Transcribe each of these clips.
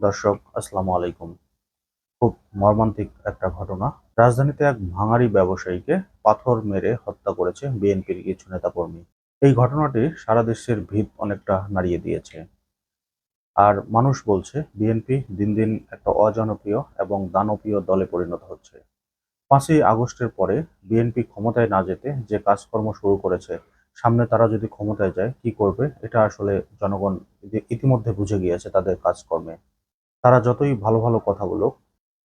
দর্শক, আসসালামু আলাইকুম। খুব মর্মান্তিক একটা ঘটনা। রাজধানীতে এক ভাঙারি ব্যবসায়ীকে পাথর মেরে হত্যা করেছে বিএনপির কিছু নেতাকর্মী। এই ঘটনাটি সারা দেশের ভিত অনেকটা নাড়িয়ে দিয়েছে। আর মানুষ বলছে, বিএনপি দিন দিন একটা অজনপ্রিয় এবং দানপ্রিয় দলে পরিণত হচ্ছে। পাঁচই আগস্টের পরে বিএনপি ক্ষমতায় না যেতে যে কাজকর্ম শুরু করেছে, সামনে তারা যদি ক্ষমতায় যায়, কি করবে? এটা আসলে জনগণ ইতিমধ্যে বুঝে গিয়েছে তাদের কাজকর্মে। তারা যতই ভালো ভালো কথা বলুক,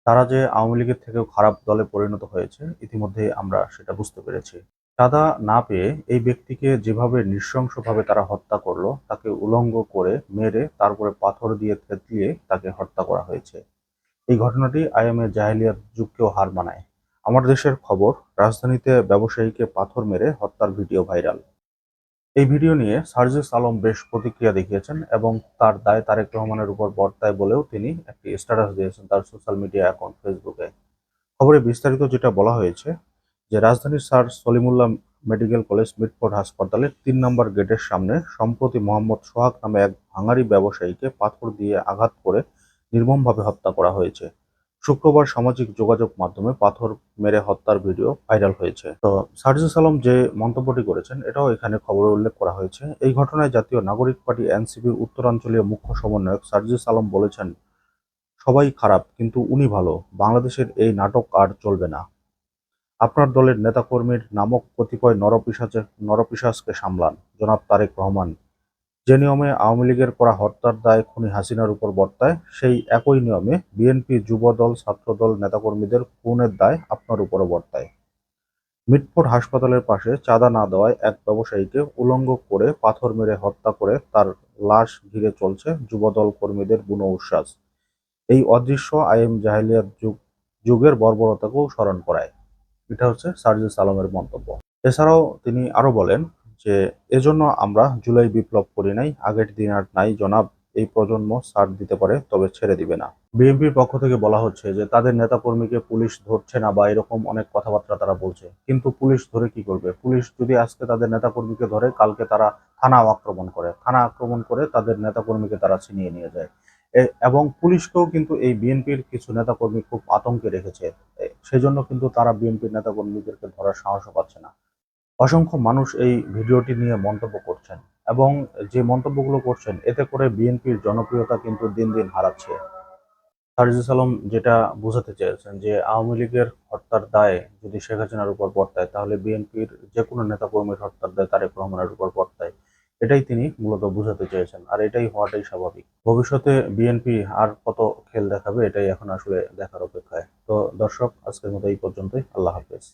তারা যে আওয়ামী লীগের থেকেও খারাপ দলে পরিণত হয়েছে, ইতিমধ্যে আমরা সেটা বুঝতে পেরেছি। চাঁদা না পেয়ে এই ব্যক্তিকে যেভাবে নৃশংসভাবে তারা হত্যা করল, তাকে উলঙ্গ করে মেরে তারপরে পাথর দিয়ে থেতলিয়ে তাকে হত্যা করা হয়েছে। এই ঘটনাটি আইএমএ জাহেলিয়াত যুগকেও হার মানায়। আমার দেশের খবর, রাজধানীতে ব্যবসায়ীকে পাথর মেরে হত্যার ভিডিও ভাইরাল। এই ভিডিও নিয়ে সার্জিস আলম বেশ প্রতিক্রিয়া দেখিয়েছেন এবং তার দায় তারেক রহমানের উপর বর্তায় বলেও তিনি একটি স্ট্যাটাস দিয়েছেন তার সোশ্যাল মিডিয়া অ্যাকাউন্ট ফেসবুকে খবরে বিস্তারিত যেটা বলা হয়েছে, যে রাজধানীর sir Salimullah medical college Mitford হাসপাতালের তিন নম্বর গেটের সামনে সম্প্রতি মোহাম্মদ সোহাগ নামে এক ভাঙারি ব্যবসায়ীকে পাথর দিয়ে আঘাত করে নির্মমভাবে হত্যা করা হয়েছে। শুক্রবার সামাজিক যোগাযোগ মাধ্যমে পাথর মেরে হত্যার ভিডিও ভাইরাল হয়েছে। তো সার্জিস আলম যে মন্তব্যটি করেছেন, এটাও এখানে খবরে উল্লেখ করা হয়েছে। এই ঘটনায় জাতীয় নাগরিক পার্টি এনসিপির উত্তরাঞ্চলীয় মুখ্য সমন্বয়ক সার্জিস আলম বলেছেন, সবাই খারাপ, কিন্তু উনি ভালো। বাংলাদেশের এই নাটক আর চলবে না। আপনার দলের নেতাকর্মীর নামক কতিপয় নরপিসাচে নরপিসাজকে সামলান। জনাব তারেক রহমান যে নিয়মে আওয়ামী লীগের করা হত্যার দায় খুনি হাসিনার উপর বর্তায়, সেই একই নিয়মে বিএনপি যুবদল, ছাত্রদল, নেতাকর্মীদের খুনের দায় আপনার উপরও বর্তায়। মিটফোর্ড হাসপাতালের পাশে চাঁদা না দেওয়ায় এক ব্যবসায়ীকে উলঙ্গ করে পাথর মেরে হত্যা করে তার লাশ ঘিরে চলছে যুবদল কর্মীদের বুনো উচ্ছ্বাস। এই অদৃশ্য আইএম জাহেলিয়াত যুগ, যুগের বর্বরতাকেও স্মরণ করায়। এটা হচ্ছে সার্জিস আলমের মন্তব্য। এছাড়াও তিনি আরও বলেন যে এজন্য আমরা জুলাই বিপ্লব করি নাই, আগের দিন আর নাই জনাব, এই প্রজন্ম ছাড় দিতে পারে তবে ছেড়ে দিবে না। বিএনপির পক্ষ থেকে বলা হচ্ছে যে তাদের নেতাকর্মীকে পুলিশ ধরছে না বা এরকম অনেক কথাবার্তা তারা বলছে। কিন্তু পুলিশ ধরে কি করবে? পুলিশ যদি আজকে তাদের নেতাকর্মীকে ধরে, কালকে তারা থানা আক্রমণ করে। থানা আক্রমণ করে তাদের নেতাকর্মীকে তারা ছিনিয়ে নিয়ে যায়। এবং পুলিশকেও কিন্তু এই বিএনপির কিছু নেতাকর্মী খুব আতঙ্কে রেখেছে। সেজন্য কিন্তু তারা বিএনপির নেতাকর্মীদেরকে ধরার সাহসও পাচ্ছে না। অসংখ্য মানুষ এই ভিডিওটি নিয়ে মন্তব্য করছেন এবং যে মন্তব্যগুলো করছেন, এতে করে বিএনপির জনপ্রিয়তা কিন্তু দিন দিন হারাচ্ছে। সারিজুল আলম যেটা বোঝাতে চেয়েছেন যে, আওয়ামী লীগের হত্যার দায় যদি শেখ হাসিনার উপর বর্তায়, তাহলে বিএনপির যে কোনো নেতাকর্মীর হত্যার দায় তারেক রহমানের উপর বর্তায়। এটাই তিনি মূলত বোঝাতে চেয়েছেন আর এটাই হওয়াটাই স্বাভাবিক। ভবিষ্যতে বিএনপি আর কত খেল দেখাবে, এটাই এখন আসলে দেখার অপেক্ষায়। তো দর্শক, আজকের মতো এই পর্যন্তই। আল্লাহ হাফেজ।